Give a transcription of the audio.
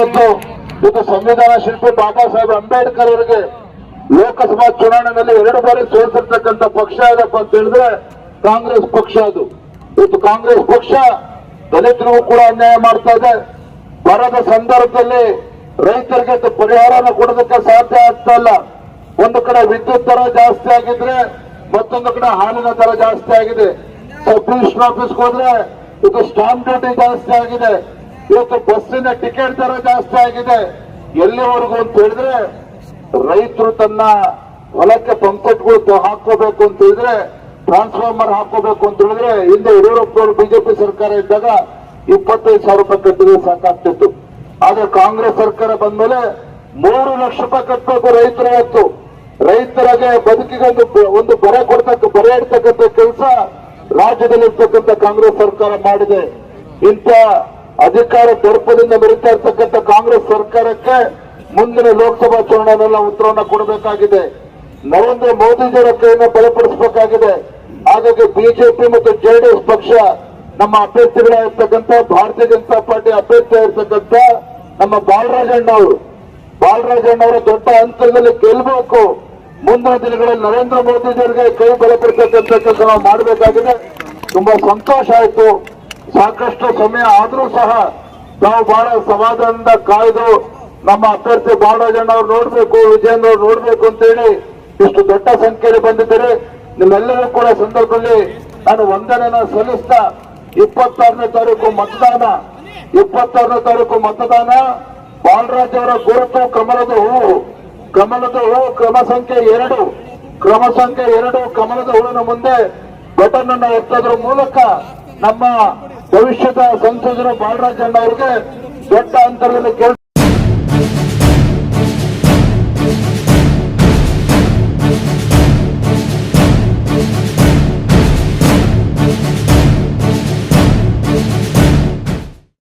ಇವತ್ತು ಇದು ಸಂವಿಧಾನ ಶಿಲ್ಪಿ ಬಾಬಾ ಸಾಹೇಬ್ ಅಂಬೇಡ್ಕರ್ ಅವರಿಗೆ ಲೋಕಸಭಾ ಚುನಾವಣೆಯಲ್ಲಿ ಎರಡು ಬಾರಿ ಸೋಲಿಸಿರ್ತಕ್ಕಂಥ ಪಕ್ಷ ಯಾವ್ದಪ್ಪ ಅಂತ ಹೇಳಿದ್ರೆ ಕಾಂಗ್ರೆಸ್ ಪಕ್ಷ ಅದು. ಇದು ಕಾಂಗ್ರೆಸ್ ಪಕ್ಷ ದಲಿತರಿಗೂ ಕೂಡ ಅನ್ಯಾಯ ಮಾಡ್ತಾ ಇದೆ. ಬರದ ಸಂದರ್ಭದಲ್ಲಿ ರೈತರಿಗೆ ಪರಿಹಾರನ ಕೊಡೋದಕ್ಕೆ ಸಾಧ್ಯ ಆಗ್ತಾ ಇಲ್ಲ. ಒಂದು ಕಡೆ ವಿದ್ಯುತ್ ದರ ಜಾಸ್ತಿ ಆಗಿದ್ರೆ ಮತ್ತೊಂದು ಕಡೆ ಹಾಲಿನ ದರ ಜಾಸ್ತಿ ಆಗಿದೆ. ಸಬ್ ಡಿವಿಷನ್ ಆಫೀಸ್ಗೆ ಹೋದ್ರೆ ಇದು ಸ್ಟಾಂಪ್ ಡ್ಯೂಟಿ ಜಾಸ್ತಿ ಆಗಿದೆ. ಇವತ್ತು ಬಸ್ಸಿನ ಟಿಕೆಟ್ ದರ ಜಾಸ್ತಿ ಆಗಿದೆ. ಎಲ್ಲಿವರೆಗೂ ಅಂತ ಹೇಳಿದ್ರೆ, ರೈತರು ತನ್ನ ಹೊಲಕ್ಕೆ ಪಂಪೆಟ್ಗಳು ಹಾಕೋಬೇಕು ಅಂತ ಹೇಳಿದ್ರೆ, ಟ್ರಾನ್ಸ್ಫಾರ್ಮರ್ ಹಾಕೋಬೇಕು ಅಂತ ಹೇಳಿದ್ರೆ, ಹಿಂದೆ ಯಡಿಯೂರಪ್ಪನವರು ಬಿಜೆಪಿ ಸರ್ಕಾರ ಇದ್ದಾಗ ಇಪ್ಪತ್ತೈದು ಸಾವಿರ ರೂಪಾಯಿ ಕಟ್ಟಿದ್ರೆ ಸಾಕಾಗ್ತಿತ್ತು. ಆದ್ರೆ ಕಾಂಗ್ರೆಸ್ ಸರ್ಕಾರ ಬಂದ್ಮೇಲೆ ಮೂರು ಲಕ್ಷ ರೂಪಾಯಿ ಕಟ್ಟಬೇಕು ರೈತರ ಇವತ್ತು. ರೈತರಿಗೆ ಬದುಕಿಗೆ ಒಂದು ಒಂದು ಬರೆ ಕೊಡ್ತಕ್ಕ, ಬರೆ ಇಡ್ತಕ್ಕಂಥ ಕೆಲಸ ರಾಜ್ಯದಲ್ಲಿ ಇರ್ತಕ್ಕಂಥ ಕಾಂಗ್ರೆಸ್ ಸರ್ಕಾರ ಮಾಡಿದೆ. ಇಂಥ ಅಧಿಕಾರ ದರ್ಪದಿಂದ ಬರುತ್ತಾ ಇರ್ತಕ್ಕಂಥ ಕಾಂಗ್ರೆಸ್ ಸರ್ಕಾರಕ್ಕೆ ಮುಂದಿನ ಲೋಕಸಭಾ ಚುನಾವಣೆಯಲ್ಲ ಉತ್ತರವನ್ನು ಕೊಡಬೇಕಾಗಿದೆ. ನರೇಂದ್ರ ಮೋದಿಜಿಯವರ ಕೈಯನ್ನು ಬಲಪಡಿಸಬೇಕಾಗಿದೆ. ಹಾಗಾಗಿ ಬಿಜೆಪಿ ಮತ್ತು ಜೆಡಿಎಸ್ ಪಕ್ಷ ನಮ್ಮ ಅಭ್ಯರ್ಥಿಗಳಾಗಿರ್ತಕ್ಕಂಥ ಭಾರತೀಯ ಜನತಾ ಪಾರ್ಟಿ ನಮ್ಮ ಬಾಲರಾಜಣ್ಣ ಅವರು. ಬಾಲರಾಜಣ್ಣ ಅವರು ದೊಡ್ಡ ಅಂತರದಲ್ಲಿ ಗೆಲ್ಲಬೇಕು ಮುಂದಿನ ದಿನಗಳಲ್ಲಿ ನರೇಂದ್ರ ಮೋದಿಜಿಯವರಿಗೆ ಕೈ ಬಲಪಡಿಸತಕ್ಕಂಥ ಕೆಲಸ ನಾವು ಮಾಡಬೇಕಾಗಿದೆ. ತುಂಬಾ ಸಂತೋಷ ಆಯ್ತು. ಸಾಕಷ್ಟು ಸಮಯ ಆದ್ರೂ ಸಹ ನಾವು ಬಹಳ ಸಮಾಧಾನದಿಂದ ಕಾಯ್ದು ನಮ್ಮ ಅಭ್ಯರ್ಥಿ ಬಾಲರಾಜಣ್ಣ ಅವ್ರು ನೋಡ್ಬೇಕು ವಿಜಯನ್ ಅವ್ರು ನೋಡ್ಬೇಕು ಅಂತೇಳಿ ಇಷ್ಟು ದೊಡ್ಡ ಸಂಖ್ಯೆಯಲ್ಲಿ ಬಂದಿದ್ದಾರೆ. ನಿಮ್ಮೆಲ್ಲರೂ ಕೂಡ ಸಂದರ್ಭದಲ್ಲಿ ನಾನು ವಂದನೆನ ಸಲ್ಲಿಸ್ತಾ ಇಪ್ಪತ್ತಾರನೇ ತಾರೀಕು ಮತದಾನ, ಇಪ್ಪತ್ತಾರನೇ ತಾರೀಕು ಮತದಾನ. ಬಾಲರಾಜ್ ಅವರ ಗುರುತು ಕಮಲದ ಹೂವು ಕಮಲದ ಹೂವು ಕ್ರಮ ಸಂಖ್ಯೆ ಎರಡು, ಕ್ರಮ ಸಂಖ್ಯೆ ಎರಡು, ಕಮಲದ ಹೂವಿನ ಮುಂದೆ ಬಟನ್ ಅನ್ನು ಎತ್ತೋದ್ರ ಮೂಲಕ ನಮ್ಮ ಭವಿಷ್ಯದ ಸಂಸದರು ಬಾಲರಾಜಣ್ಣ ಅವರಿಗೆ ದೊಡ್ಡ ಅಂತರದಲ್ಲಿ